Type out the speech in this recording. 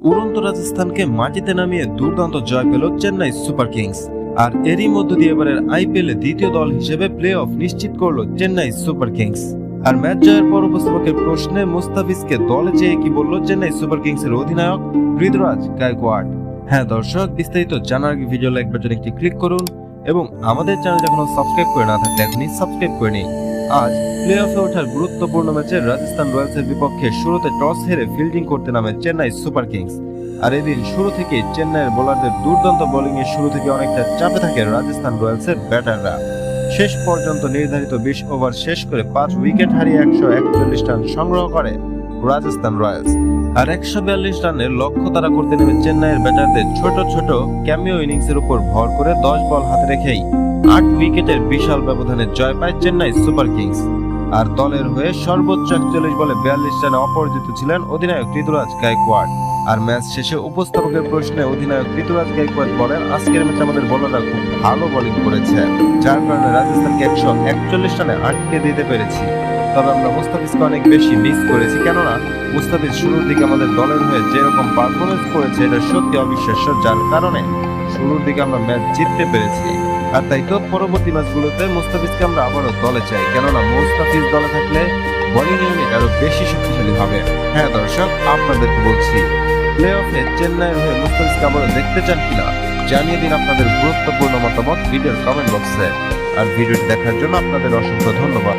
উড়ন্ত রাজস্থানকে মাটিতে নামিয়ে দুর্দান্ত জয় পেল চেন্নাই সুপার কিংস। আর এরই মধ্য দিয়ে এবারের আইপিএল দ্বিতীয় দল হিসেবে প্লে অফ নিশ্চিত করল চেন্নাই সুপার কিংস। আর ম্যাচ জয়ের পর উপস্থাপকের প্রশ্নে মুস্তাফিজকে দলে চেয়ে কি বলল চেন্নাই সুপার কিংসের অধিনায়ক ঋতুরাজ গায়কোয়াড? হ্যাঁ দর্শক, বিস্তারিত জানার আগে ভিডিও লাইক বাটন একটি ক্লিক করুন এবং আমাদের চ্যানেল এখনও সাবস্ক্রাইব করে না থাকলে এখনই সাবস্ক্রাইব করে নিন। আজ প্লে অফে ওঠার গুরুত্বপূর্ণ ম্যাচে রাজস্থান রয়্যালসের বিপক্ষে শুরুতে টস হেরে ফিল্ডিং করতে নামে চেন্নাই সুপার কিংস। আর এদিন শুরু থেকেই চেন্নাইয়ের বোলারদের দুর্দান্ত বোলিং এর শুরু থেকে অনেকটা চাপে থাকে রাজস্থান রয়্যালসের ব্যাটাররা। শেষ পর্যন্ত নির্ধারিত বিশ ওভার শেষ করে পাঁচ উইকেট হারিয়ে একশো একচল্লিশ রান সংগ্রহ করে রাজস্থান রয়্যালস। আর একশো বিয়াল্লিশ রানের লক্ষ্য তারা করতে নেমে চেন্নাইয়ের ব্যাটারদের ছোট ছোট ক্যামিও ইনিংসের উপর ভর করে দশ বল হাতে রেখেই আট উইকেটের বিশাল ব্যবধানে জয় পায় চেন্নাই সুপার কিংস। আর দলের হয়ে সর্বোচ্চ একচল্লিশ বলে বিয়াল্লিশ রানে অপরাজিত ছিলেন অধিনায়ক ঋতুরাজ গায়কোয়াড়। আর ম্যাচ শেষে উপস্থাপকের প্রশ্নে অধিনায়ক ঋতুরাজ গায়কোয়াড় বলেন, আজকের ম্যাচে আমাদের বোলাররা খুব ভালো বোলিং করেছে, যার কারণে রাজস্থানকে একশো একচল্লিশ রানে আটকে দিতে পেরেছি। তবে আমরা মুস্তাফিজকে অনেক বেশি মিস করেছি, কেননা মুস্তাফিজ শুরুর দিকে আমাদের দলের হয়ে যেরকম পারফরমেন্স করেছে, এটা সত্যি অবিশ্বাস্য, যার কারণে শুরুর দিকে আমরা ম্যাচ জিততে পেরেছি। আর তাই তো পরবর্তী ম্যাচগুলোতে মোস্তাফিজকে আমরা আবারও দলে চাই। কেননা মোস্তাফিজ দলে থাকলে বোলিং ইউনিট আরও বেশি শক্তিশালী হবে। হ্যাঁ দর্শক, আপনাদেরকে বলছি প্লে অফে চেন্নাইয়ের হয়ে মুস্তাফিজকে আবারও দেখতে চান কিনা, জানিয়ে দিন আপনাদের গুরুত্বপূর্ণ মতামত ভিডিওর কমেন্ট বক্সে আর ভিডিওটি দেখার জন্য আপনাদের অসংখ্য ধন্যবাদ।